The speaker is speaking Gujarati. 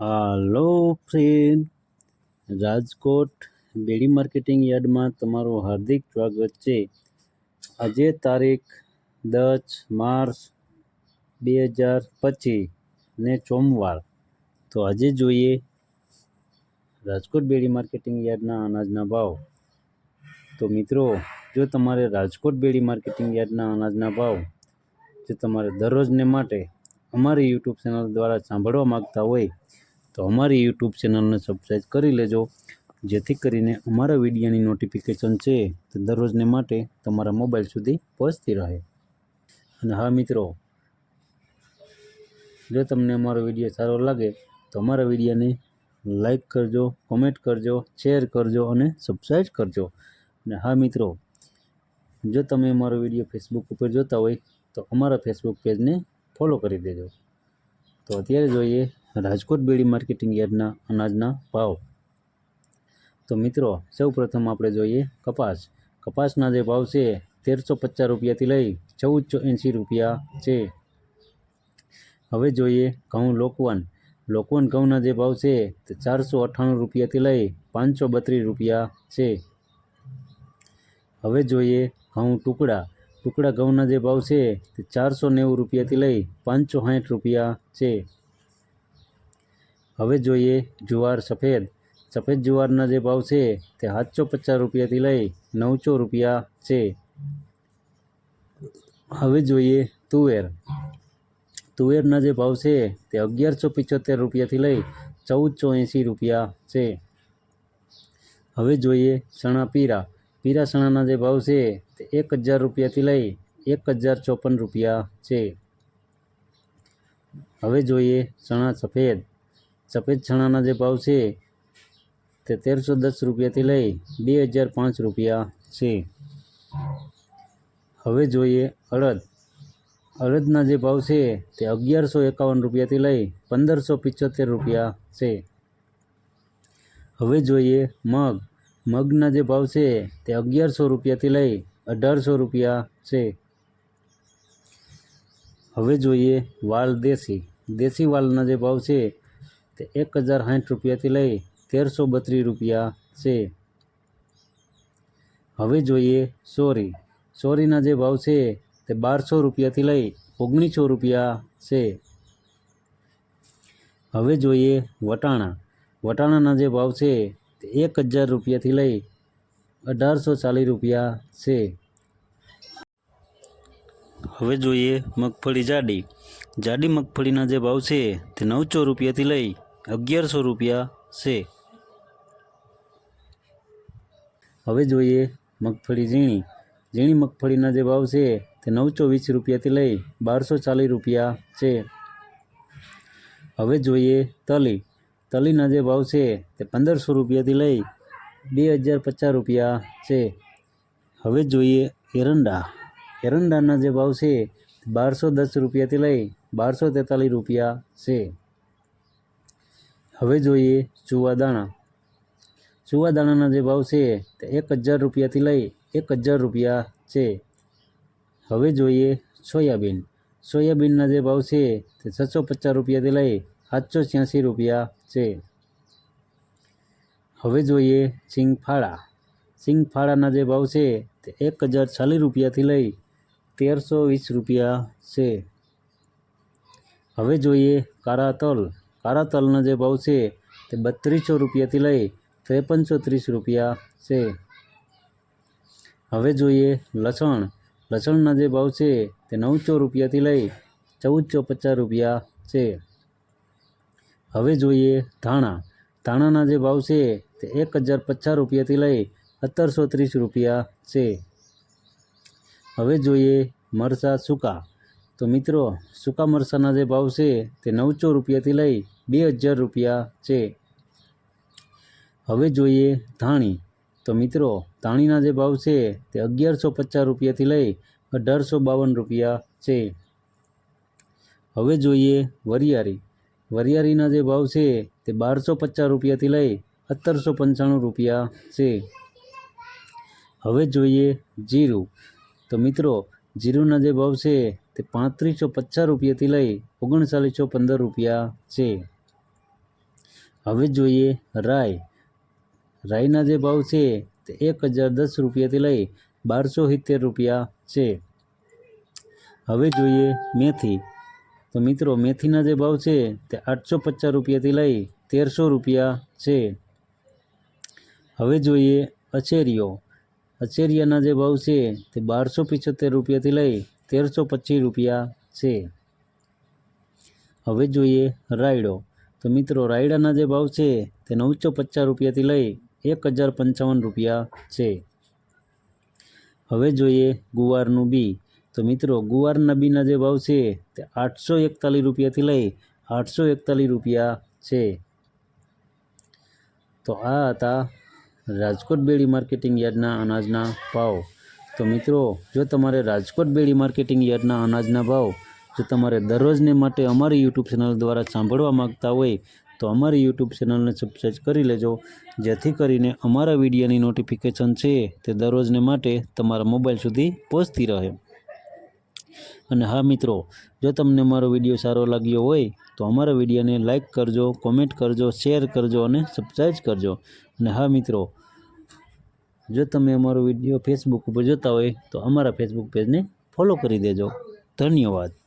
Hello friend Rajkot Bedi marketing યાર્ડમાં તમારું હાર્દિક સ્વાગત છે. આજે તારીખ દસ માર્ચ બે હજાર પચીસ ને સોમવાર. તો આજે જોઈએ રાજકોટ બેડી માર્કેટિંગ યાર્ડના અનાજના ભાવ. તો મિત્રો, જો તમારે રાજકોટ બેડી માર્કેટિંગ યાર્ડના અનાજના ભાવ જો તમારે દરરોજને માટે અમારી યુટ્યુબ ચેનલ દ્વારા સાંભળવા માગતા હોય તો અમારી યુટ્યુબ ચેનલને સબસ્ક્રાઈબ કરી લેજો, જેથી કરીને અમારા વિડીયોની નોટિફિકેશન છે તે દરરોજને માટે તમારા મોબાઈલ સુધી પહોંચતી રહે. અને હા મિત્રો, જો તમને અમારો વીડિયો સારો લાગે, તો અમારા વિડીયોને લાઈક કરજો કોમેન્ટ કરજો શેર કરજો અને સબસ્ક્રાઈબ કરજો. અને હા મિત્રો, જો તમે અમારો વીડિયો ફેસબુક ઉપર જોતા હોય, તો અમારા ફેસબુક પેજને ફોલો કરી દેજો. તો અત્યારે જોઈએ રાજકોટ બેડી માર્કેટિંગ યાર્ડના અનાજના ભાવ. તો મિત્રો સૌ પ્રથમ આપણે જોઈએ કપાસ. કપાસના જે ભાવ છે, તેરસો પચાસ રૂપિયાથી લઈ ચૌદસો એંસી રૂપિયા છે. હવે જોઈએ ઘઉં લોકવન. લોકવન ઘઉંના જે ભાવ છે, તે ચારસો અઠ્ઠાણું રૂપિયાથી લઈ પાંચસો બત્રીસ રૂપિયા છે. હવે જોઈએ ઘઉં ટુકડા. ટુકડા ઘઉંના જે ભાવ છે, તે ચારસો નેવું રૂપિયાથી લઈ પાંચસો સાઠ રૂપિયા છે. હવે જોઈએ જુવાર સફેદ. સફેદ જુવારના જે ભાવ છે તે સાતસો પચાસ રૂપિયાથી લઈ નવસો રૂપિયા છે. હવે જોઈએ તુવેર. તુવેરના જે ભાવ છે તે અગિયારસો પિચોતેર રૂપિયાથી લઈ ચૌદસો એંસી રૂપિયા છે. હવે જોઈએ ચણા પીરા. પીરા ચણાના જે ભાવ છે તે એક હજાર રૂપિયાથી લઈ એક હજાર ચોપન રૂપિયા છે. હવે જોઈએ ચણા સફેદ. સફેદ ચણાના જે ભાવ છે તે તેરસો દસ રૂપિયાથી લઈ બે હજાર પાંચ રૂપિયા છે. હવે જોઈએ અડદ. અડદના જે ભાવ છે તે અગિયારસો એકાવન રૂપિયાથી લઈ પંદરસો પિચોતેર રૂપિયા છે. હવે જોઈએ મગ. મગના જે ભાવ છે તે અગિયારસો રૂપિયાથી લઈ અઢારસો રૂપિયા છે. હવે જોઈએ વાલ દેશી. દેશી વાલના જે ભાવ છે તે એક હજાર સાઠ રૂપિયાથી લઈ તેરસો બત્રીસ રૂપિયા છે. હવે જોઈએ સોરી. સોરીના જે ભાવ છે તે બારસો રૂપિયાથી લઈ ઓગણીસો રૂપિયા છે. હવે જોઈએ વટાણા. વટાણાના જે ભાવ છે તે એક હજાર રૂપિયાથી લઈ અઢારસો ચાલીસ રૂપિયા છે. હવે જોઈએ મગફળી જાડી. જાડી મગફળીના જે ભાવ છે તે નવસો રૂપિયાથી લઈ અગિયારસો રૂપિયા છે. હવે જોઈએ મગફળી ઝીણી. ઝીણી મગફળીના જે ભાવ છે તે નવસો વીસ રૂપિયાથી લઈ બારસો ચાલીસ રૂપિયા છે. હવે જોઈએ તલી. તલીના જે ભાવ છે તે પંદરસો રૂપિયાથી લઈ બે હજાર પચાસ રૂપિયા છે. હવે જોઈએ એરંડા. એરંડાના જે ભાવ છે બારસો દસ રૂપિયાથી લઈ બારસો તેતાલીસ રૂપિયા છે. હવે જોઈએ ચુવાદાણા ચુવાદાણાના જે ભાવ છે તે એક હજાર રૂપિયાથી લઈ એક હજાર રૂપિયા છે. હવે જોઈએ સોયાબીન. સોયાબીનના જે ભાવ છે તે છસો પચાસ રૂપિયાથી લઈ સાતસો છ્યાસી રૂપિયા છે. હવે જોઈએ સિંગફાળા. સિંગફાળાના જે ભાવ છે તે એક હજાર ચાલીસ રૂપિયાથી લઈ તેરસો વીસ રૂપિયા છે. હવે જોઈએ કાળા તલ કાળા તલનો જે ભાવ છે તે બત્રીસો રૂપિયાથી લઈ ત્રેપનસો ત્રીસ રૂપિયા છે. હવે જોઈએ લસણ. લસણના જે ભાવ છે તે નવસો રૂપિયાથી લઈ ચૌદસો પચાસ રૂપિયા છે. હવે જોઈએ ધાણા. ધાણાના જે ભાવ છે તે એક હજાર પચાસ રૂપિયાથી લઈ સત્તરસો ત્રીસ રૂપિયા છે. હવે જોઈએ મરચાં સૂકા. તો મિત્રો, સૂકા મરચાંના જે ભાવ છે તે નવસો રૂપિયાથી લઈ બે હજાર રૂપિયા છે. હવે જોઈએ ધાણી. તો મિત્રો, ધાણીના જે ભાવ છે તે અગિયારસો પચાસ રૂપિયાથી લઈ અઢારસો બાવન રૂપિયા છે. હવે જોઈએ વરિયાળી. વરિયાળીના જે ભાવ છે તે બારસો પચાસ રૂપિયાથી લઈ સત્તરસો પંચાણું રૂપિયા છે. હવે જોઈએ જીરું. તો મિત્રો, જીરુના જે ભાવ છે તે પાંત્રીસો પચાસ રૂપિયાથી લઈ ઓગણચાલીસો પંદર રૂપિયા છે. હવે જોઈએ રાય. રાયના જે ભાવ છે તે એક હજાર દસ રૂપિયાથી લઈ બારસો સિત્તેર રૂપિયા છે. હવે જોઈએ મેથી. તો મિત્રો, મેથીના જે ભાવ છે તે આઠસો પચાસ રૂપિયાથી લઈ તેરસો રૂપિયા છે. હવે જોઈએ અચેરીઓ. અચેરિયાના જે ભાવ છે તે બારસો પિચોતેર રૂપિયાથી લઈ તેરસો પચીસ રૂપિયા છે. હવે જોઈએ રાયડો. તો મિત્રો, રાયડાના જે ભાવ છે તે નવસો પચાસ રૂપિયાથી લઈ એક હજાર પંચાવન રૂપિયા છે. હવે જોઈએ ગુવારનું બી. તો મિત્રો, ગુવારના બીના જે ભાવ છે, તે આઠસો એકતાલીસ રૂપિયાથી લઈ આઠસો એકતાલીસ રૂપિયા છે. તો આ હતા રાજકોટ બેડી માર્કેટિંગ યાર્ડના અનાજના ભાવ. તો મિત્રો, જો તમારે રાજકોટ બેડી માર્કેટિંગ યાર્ડના અનાજના ભાવ જો તમારે દરરોજને માટે અમારી યુટ્યુબ ચેનલ દ્વારા સાંભળવા માગતા હોય, તો અમારી યુટ્યુબ ચેનલને સબસ્ક્રાઈબ કરી લેજો. જેથી કરીને અમારા વિડીયોની નોટિફિકેશન છે તે દરરોજને માટે તમારા મોબાઈલ સુધી પહોંચતી રહે. અને હા મિત્રો, જો તમને મારો વીડિયો સારો લાગ્યો હોય, તો અમારા વિડીયોને લાઇક કરજો કોમેન્ટ કરજો શેર કરજો અને સબસ્ક્રાઈબ કરજો. અને હા મિત્રો, જો તમે અમારો વીડિયો ફેસબુક ઉપર જોતા હોય, તો અમારા ફેસબુક પેજને ફોલો કરી દેજો. ધન્યવાદ.